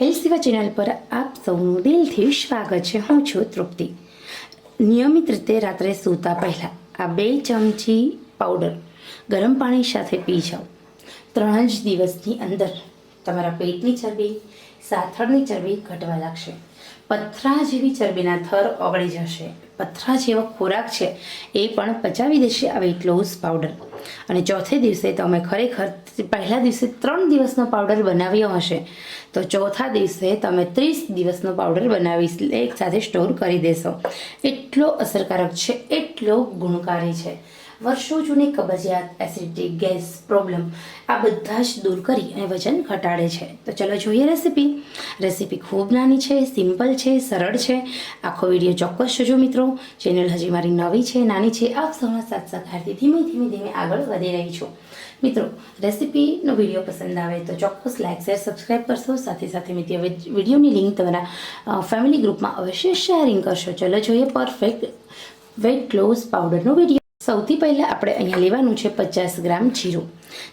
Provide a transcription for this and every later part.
Health સેવા channel પર આપ સૌનું દિલથી સ્વાગત છે. હું છું તૃપ્તિ. નિયમિત રીતે રાત્રે સૂતા પહેલાં આ બે ચમચી પાવડર ગરમ પાણી સાથે પી જાઓ. ત્રણ જ દિવસની અંદર તમારા પેટની ચરબી સાથળની ચરબી ઘટવા લાગશે. પથરા જેવી ચરબીના થર ઓગળી જશે. પથરા જેવો ખોરાક છે એ પણ પચાવી દેશે આ વેટ લોસ પાવડર અને ચોથે દિવસે તમે ખરેખર પહેલા દિવસે ત્રણ દિવસનો પાવડર બનાવ્યો હશે. તો ચોથા દિવસે તમે ત્રીસ દિવસનો પાવડર બનાવી એકસાથે સ્ટોર કરી દેશો. એટલો અસરકારક છે એટલો ગુણકારી છે. વર્ષો જૂની કબજિયાત એસિડિટી ગેસ પ્રોબ્લેમ આ બધા જ દૂર કરી અને વજન ઘટાડે છે. તો ચલો જોઈએ રેસીપી રેસીપી ખૂબ નાની છે સિમ્પલ છે, સરળ છે. આખો વીડિયો ચોક્કસ જોજો મિત્રો. ચેનલ હજી મારી નવી છે, નાની છે. આપ સૌના સાથ સહકારથી ધીમે ધીમે ધીમે આગળ વધી રહી છું. મિત્રો રેસીપીનો વીડિયો પસંદ આવે તો ચોક્કસ લાઇક શેર સબસ્ક્રાઈબ કરશો. સાથે સાથે મિત્રો, વિડીયોની લિંક તમારા ફેમિલી ગ્રુપમાં અવશ્ય શેરિંગ કરશો. ચલો જોઈએ પરફેક્ટ વેટ લોસ પાવડરનો વીડિયો સૌથી પહેલાં આપણે અહીંયા લેવાનું છે પચાસ ગ્રામ જીરું.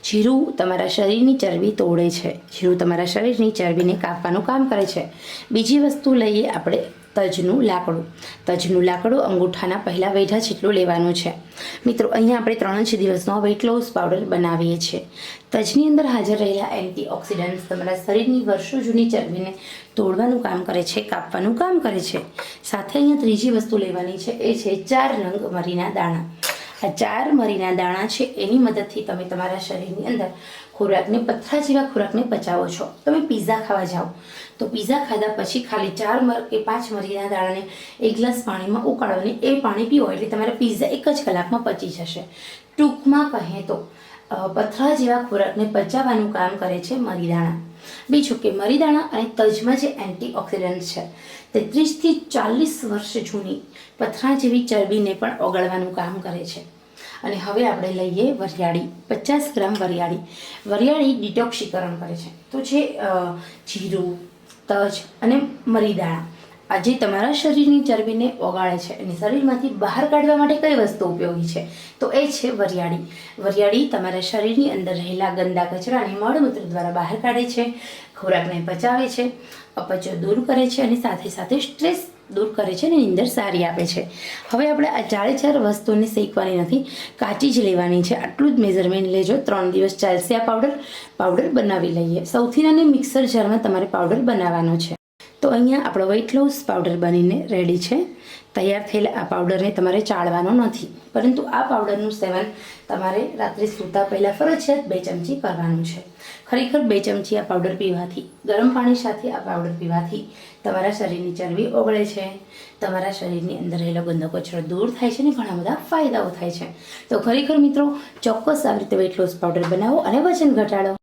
જીરું તમારા શરીરની ચરબી તોડે છે. જીરું તમારા શરીરની ચરબીને કાપવાનું કામ કરે છે. બીજી વસ્તુ લઈએ આપણે તજનું લાકડું. તજનું લાકડું અંગૂઠાના પહેલાં વેઢા જેટલું લેવાનું છે. મિત્રો, અહીંયા આપણે ત્રણ જ દિવસનો વેટ લોસ પાવડર બનાવીએ છીએ. તજની અંદર હાજર રહેલા એન્ટીઓક્સિડન્ટ્સ તમારા શરીરની વર્ષો જૂની ચરબીને તોડવાનું કામ કરે છે, કાપવાનું કામ કરે છે. સાથે અહીંયા ત્રીજી વસ્તુ લેવાની છે, એ છે ચાર રંગ મરીના દાણા. આ ચાર મરીના દાણા છે, એની મદદથી તમે તમારા શરીરની અંદર ખોરાકને પથરા જેવા ખોરાકને પચાવો છો. તમે પીઝા ખાવા જાઓ. તો પીઝા ખાધા પછી ખાલી ચાર મર કે પાંચ મરીના દાણાને એક ગ્લાસ પાણીમાં ઉકાળો એ પાણી પીવો એટલે તમારા પીઝા એક જ કલાકમાં પચી જશે. ટૂંકમાં કહે તો પથરા જેવા ખોરાકને પચાવવાનું કામ કરે છે મરીદાણા. બીજું કે મરીદાણા અને તજમાં જે એન્ટીઓક્સિડન્ટ છે તે ત્રીસથી ચાલીસ વર્ષ જૂની પથરા જેવી ચરબીને પણ ઓગળવાનું કામ કરે છે. અને હવે આપણે લઈએ વરિયાળી, પચાસ ગ્રામ વરિયાળી. વરિયાળી ડિટોક્સીકરણ કરે છે. તો છે જીરું, તજ અને મરીદાણા. આ જે તમારા શરીરની ચરબીને ઓગાળે છે અને શરીરમાંથી બહાર કાઢવા માટે કઈ વસ્તુ ઉપયોગી છે? તો એ છે વરિયાળી. વરિયાળી તમારા શરીરની અંદર રહેલા ગંદા કચરા અને મળમૂત્ર દ્વારા બહાર કાઢે છે, ખોરાકને પચાવે છે, અપચો દૂર કરે છે અને સાથે સાથે સ્ટ્રેસ દૂર કરે છે અને નીંદર સારી આપે છે. હવે આપણે આ ચારે ચાર વસ્તુને શેકવાની નથી, કાચી જ લેવાની છે. આટલું જ મેઝરમેન્ટ લેજો. ત્રણ દિવસ ચાલશે આ પાવડર પાવડર બનાવી લઈએ. સૌથી નાની મિક્સર જારમાં તમારે પાવડર બનાવવાનો છે. તો અહીંયા આપણો વેઇટ લોસ પાવડર બનીને રેડી છે. તૈયાર થયેલા આ પાવડરને તમારે ચાળવાનો નથી. પરંતુ આ પાવડરનું સેવન તમારે રાત્રે સૂતા પહેલાં ફરજિયાત બે ચમચી કરવાનું છે. ખરેખર બે ચમચી આ પાવડર પીવાથી, ગરમ પાણી સાથે આ પાવડર પીવાથી તમારા શરીરની ચરબી ઓગળે છે. તમારા શરીરની અંદર રહેલો ગંદો કચરો દૂર થાય છે અને ઘણા બધા ફાયદાઓ થાય છે. તો ખરેખર મિત્રો, ચોક્કસ આવી રીતે વેઇટ લોસ પાવડર બનાવો અને વજન ઘટાડો.